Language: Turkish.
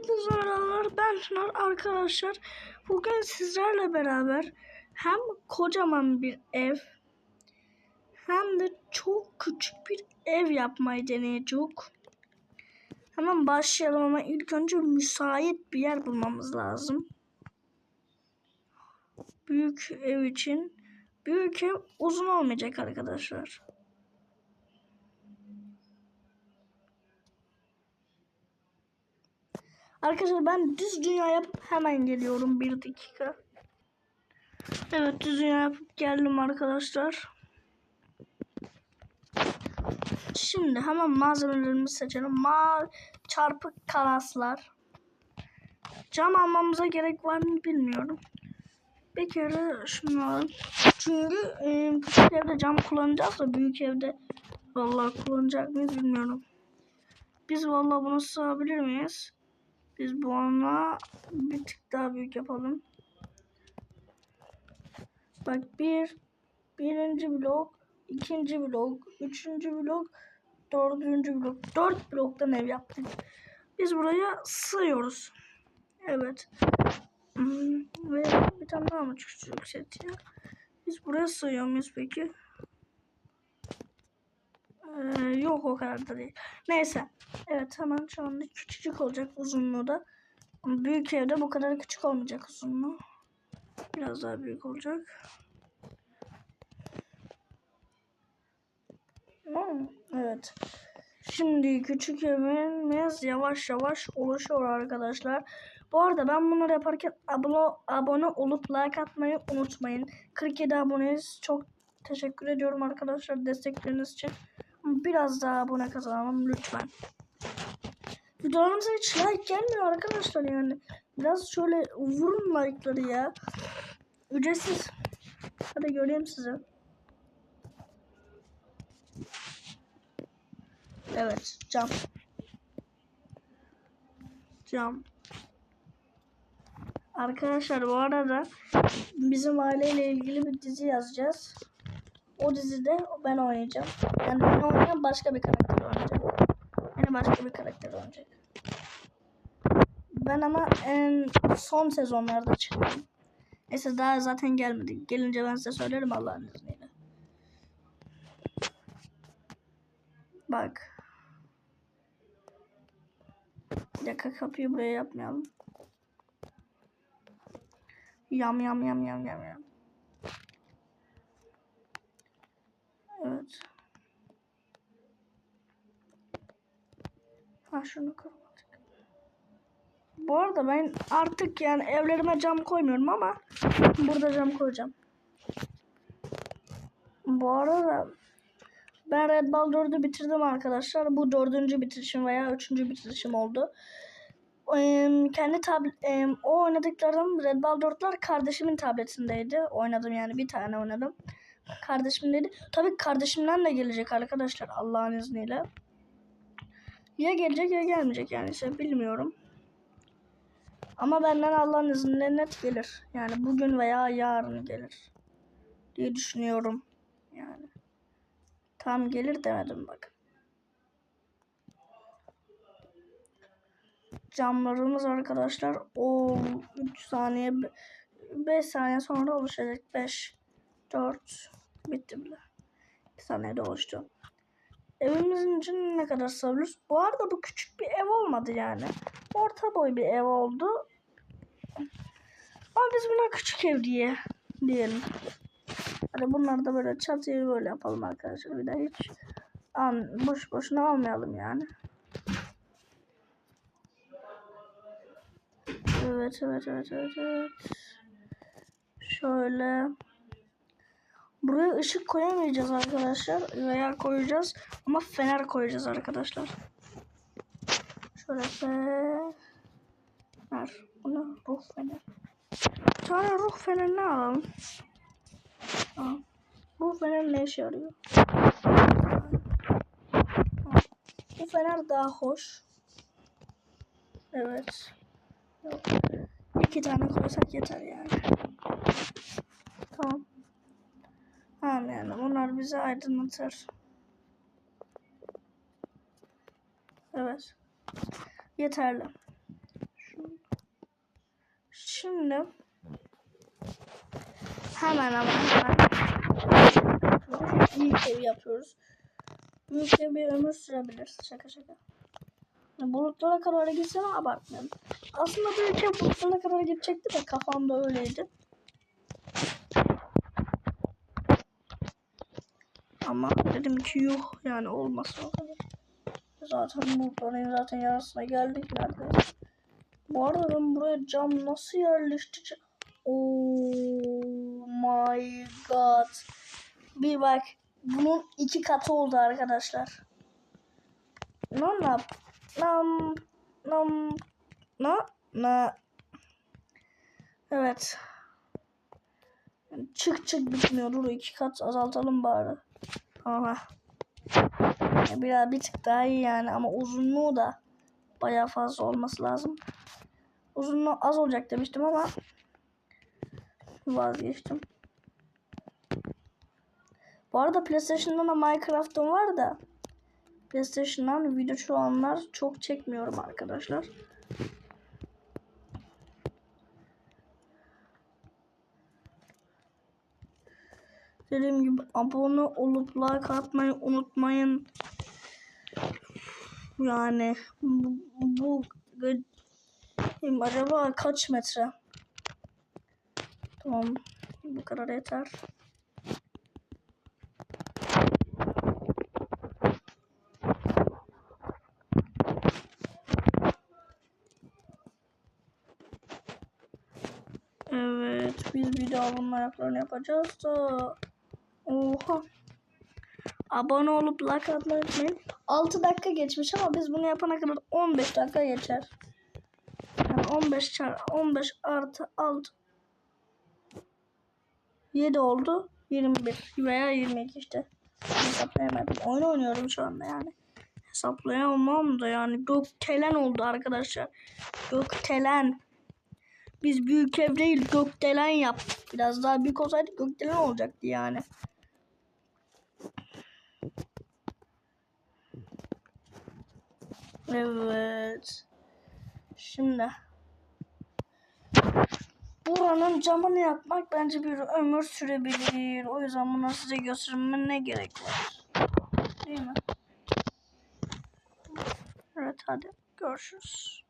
Hepinize merhabalar. Ben Çınar arkadaşlar. Bugün sizlerle beraber hem kocaman bir ev hem de çok küçük bir ev yapmayı deneyeceğiz. Hemen başlayalım ama ilk önce müsait bir yer bulmamız lazım. Büyük ev için. Büyük ev uzun olmayacak arkadaşlar. Arkadaşlar ben düz dünya yapıp hemen geliyorum bir dakika. Evet düz dünya yapıp geldim arkadaşlar. Şimdi hemen malzemelerimizi seçelim. Ma çarpık kanaslar. Cam almamıza gerek var mı bilmiyorum. Bir kere şunu alalım. Çünkü e, küçük evde cam kullanacağız da büyük evde vallahi kullanacak mıyız bilmiyorum. Biz vallahi bunu sığabilir miyiz? Biz bu ana bir tık daha büyük yapalım. Bak bir, birinci blok, ikinci blok, üçüncü blok, dördüncü blok. Dört bloktan ev yaptık. Biz buraya sığıyoruz. Evet. Hmm, Ve bir tane daha mı küçük set ya? Biz buraya sığıyor muyuz peki? Ee, yok o kadar da değil. Neyse. Evet hemen şu anda küçücük olacak uzunluğu da. Büyük evde bu kadar küçük olmayacak uzunluğu. Biraz daha büyük olacak. Hmm, evet. Şimdi küçük evimiz yavaş yavaş oluşuyor arkadaşlar. Bu arada ben bunları yaparken abone, abone olup like atmayı unutmayın. 47 aboneyiz. Çok teşekkür ediyorum arkadaşlar destekleriniz için. Biraz daha abone kazanalım lütfen. Videolarımıza hiç like gelmiyor arkadaşlar yani. Biraz şöyle vurun like'ları ya. Ücretsiz. Hadi göreyim sizi. Evet cam. Cam. Arkadaşlar bu arada bizim aileyle ilgili bir dizi yazacağız. O dizide ben oynayacağım. Yani ben oynayan başka bir karakter oynayacak. Yani başka bir karakter oynayacak. Ben ama en son sezonlarda çıktım. Neyse daha zaten gelmedi. Gelince ben size söylerim Allah'ın izniyle. Bak. Bir dakika kapıyı buraya yapmayalım. Yam yam yam yam yam yam. Evet. Şunu kapatık. Bu arada ben artık yani evlerime cam koymuyorum ama burada cam koyacağım. Bu arada ben Red Ball 4'ü bitirdim arkadaşlar. Bu dördüncü bitirişim veya üçüncü bitirişim oldu. Kendi tablet o oynadıklarım Red Ball 4'ler kardeşimin tabletindeydi. Oynadım yani bir tane oynadım. Kardeşimdeydi. Tabii kardeşimden de gelecek arkadaşlar Allah'ın izniyle. Ya gelecek ya gelmeyecek yani işte bilmiyorum. Ama benden Allah'ın izniyle net gelir. Yani bugün veya yarın gelir. Diye düşünüyorum. Yani. Tam gelir demedim bak. Camlarımız arkadaşlar o 3 saniye 5 saniye sonra oluşacak. 5 4 bitti bile. 2 saniyede oluştu. Evimizin için ne kadar sığabiliriz? Bu arada bu küçük bir ev olmadı yani. Orta boy bir ev oldu. Ama biz buna küçük ev diye diyelim. Hadi bunları da böyle çatıyı böyle yapalım arkadaşlar. Bir de hiç an, boş boşuna almayalım yani. Evet evet evet evet evet. Şöyle. Buraya ışık koyamayacağız arkadaşlar. Veya koyacağız. Ama fener koyacağız arkadaşlar. Şöyle fener. Bu ne? Ruh fener. Bir tane ruh fenerini alalım. Bu fener ne işe yarıyor? Bu fener daha hoş. Evet. İki tane koysak yeter yani. Tamam. Tamam yani bunlar bizi aydınlatır. Evet. Yeterli. Şimdi hemen ama hemen büyük ev yapıyoruz. Büyük ev bir ömür sürebilir. Şaka şaka. Bulutlara kadar gitsene abartmayalım. Aslında büyük ev bulutlara kadar gidecekti de kafamda öyleydi. Ama dedim ki yuh yani olmasın o kadar. Zaten bulutların zaten yarısına geldik neredeyse. Bu arada ben buraya cam nasıl yerleştireceğim? Oh my god. Bir bak. Bunun iki katı oldu arkadaşlar. Nam nam. Nam. Nam. Na. Na. Evet. Çık çık bitmiyor. Dur iki kat azaltalım bari. Aha. Ya Biraz bir tık daha iyi yani ama uzunluğu da bayağı fazla olması lazım. Uzunluğu az olacak demiştim ama vazgeçtim. Bu arada PlayStation'dan da Minecraft'ım var da PlayStation'dan video şu anlar çok çekmiyorum arkadaşlar. Dediğim gibi abone olup like atmayı unutmayın. Yani bu, bu acaba kaç metre? Tamam. Bu kadar yeter. Evet, biz bir daha bunun ayaklarını yapacağız da. Oha. Abone olup like atmayı unutmayın. 6 dakika geçmiş ama biz bunu yapana kadar 15 dakika geçer. Yani 15 çar 15 artı 6 7 oldu. 21 veya 22 işte. Hesaplayamadım. Oyun oynuyorum şu anda yani. Hesaplayamam da yani gökdelen oldu arkadaşlar. Gökdelen. Biz büyük ev değil gökdelen yaptık. Biraz daha büyük olsaydı gökdelen olacaktı yani. Evet. Şimdi buranın camını yapmak bence bir ömür sürebilir. O yüzden bunu size göstermeme ne gerek var? Değil mi? Evet hadi görüşürüz.